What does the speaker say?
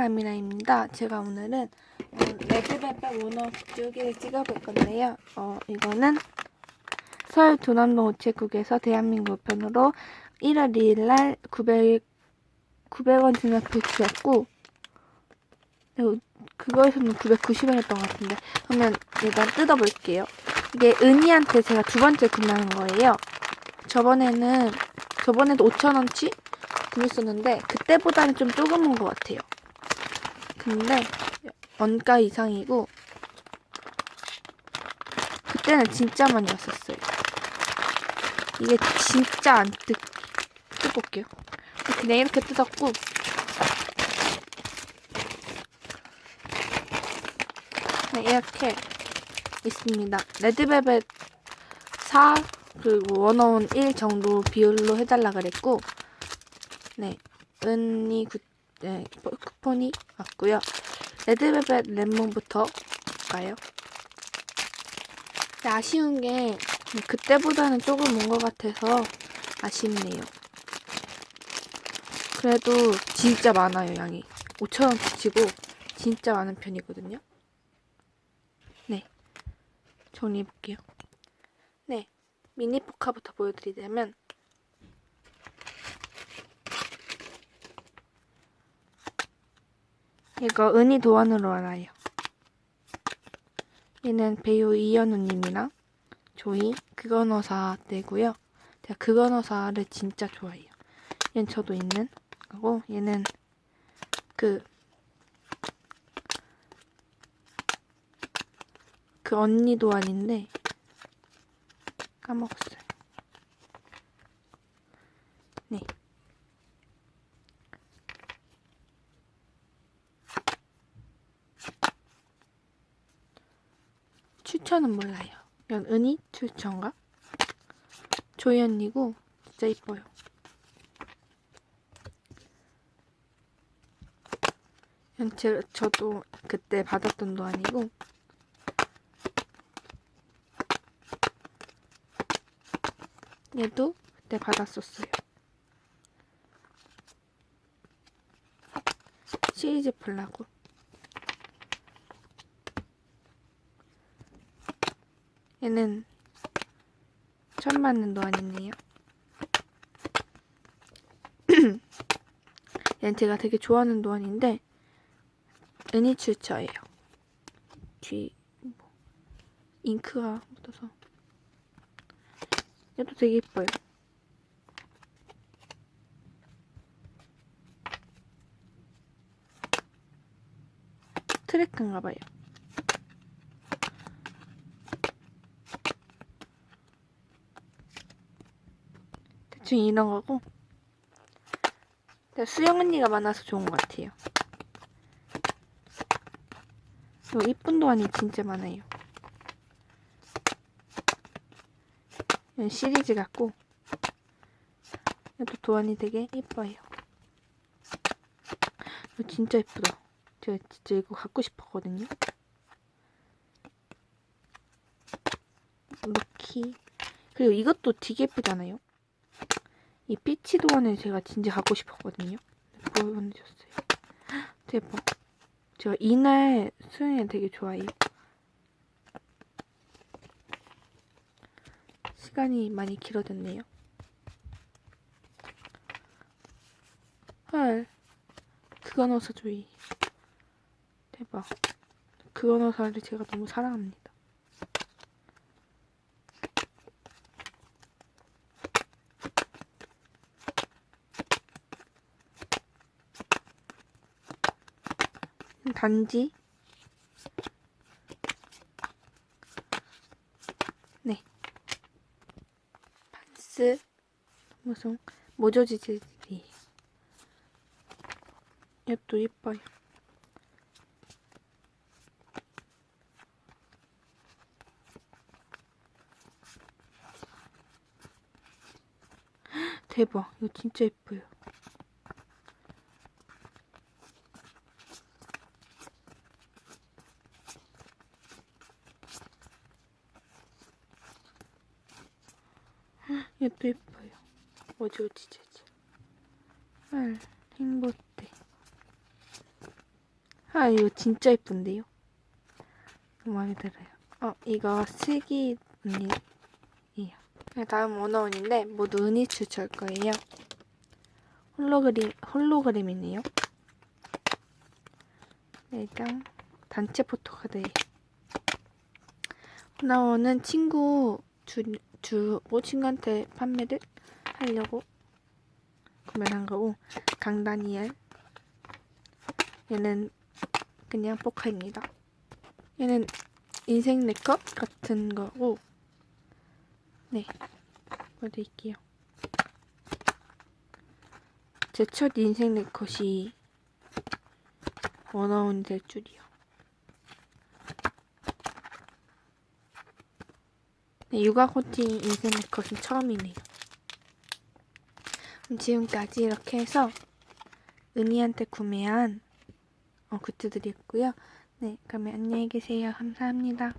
라미라입니다. 제가 오늘은 어, 레드벨벳 원어 여기를 찍어볼 건데요. 어, 이거는 서울 도남동 우체국에서 대한민국 우편으로 1월 2일 날 900, 900원 증액표 주었고 그리고 그거에서는 990원이었던 것 같은데 그러면 일단 뜯어볼게요. 이게 은희한테 제가 두 번째 구매한 거예요. 저번에는 저번에도 5천원치 구매했었는데 그때보다는 좀 조금은 것 같아요. 근데 원가 이상이고 그때는 진짜 많이 왔었어요. 이게 진짜 안 뜯, 뜯어볼게요. 그냥 이렇게 뜯었고 네, 이렇게 있습니다. 레드벨벳 4 그리고 원어원 1 정도 비율로 해달라 그랬고 네 은이 구, 네, 쿠- 쿠폰이 왔고요. 레드벨벳 레몬부터 볼까요? 근데 아쉬운 게 그때보다는 조금 온 것 같아서 아쉽네요. 그래도 진짜 많아요, 양이. 5천원치고 진짜 많은 편이거든요. 네. 정리해볼게요. 네. 미니 포카부터 보여드리자면 이거 은희 도안으로 알아요. 얘는 배우 이현우님이랑 조이 그거너사 때고요. 제가 그거너사를 진짜 좋아해요. 얘는 저도 있는 거고 얘는 그 그 언니 도안인데 까먹었어요. 네. 추천은 몰라요. 이건 은희 추천가? 조이 언니고 진짜 이뻐요. 이건 제, 저도 그때 받았던 도 아니고 얘도 그때 받았었어요. 시리즈 플라고. 얘는 처음 맞는 노안이네요. 얘는 제가 되게 좋아하는 노안인데 은희 출처예요. 뒤 뭐, 잉크가 묻어서 얘도 되게 예뻐요. 트랙인가 봐요. 대충 이런 거고. 수영 언니가 많아서 좋은 것 같아요. 요 이쁜 도안이 진짜 많아요. 이건 시리즈 같고 이것도 도안이 되게 이뻐요. 이거 진짜 이쁘다. 제가 진짜 이거 갖고 싶었거든요. 루키 그리고 이것도 되게 예쁘잖아요. 이 피치 도안을 제가 진짜 갖고 싶었거든요. 보여주셨어요. 대박. 제가 이날 수영이 되게 좋아해요. 시간이 많이 길어졌네요. 헐. 그거 넣어서 조이. 대박. 그거 넣어서를 제가 너무 사랑합니다. 단지. 네. 판스. 무슨 모조 지질이. 이것도 예뻐요. 대박. 이거 진짜 예뻐요 얘도 예뻐요. 어지 어지 어지. 헐 행복해. 아 이거 진짜 예쁜데요? 마음에 들어요. 어 이거 슬기 언니예요. 네, 다음 원어원인데 모두 은이 추출 거예요. 홀로그램 홀로그램이네요. 네, 일단 단체 포토카드예요. 원어원은 친구 주 주고 친구한테 판매를 하려고 구매한 거고 강다니엘 얘는 그냥 포카입니다. 얘는 인생 네컷 같은 거고 네 보여드릴게요. 제 첫 인생 네컷이 원어원이 될 줄이요. 육아 코팅 인생 네컷은 처음이네요. 지금까지 이렇게 해서 은희한테 구매한 어, 굿즈들이었고요. 네, 그러면 안녕히 계세요. 감사합니다.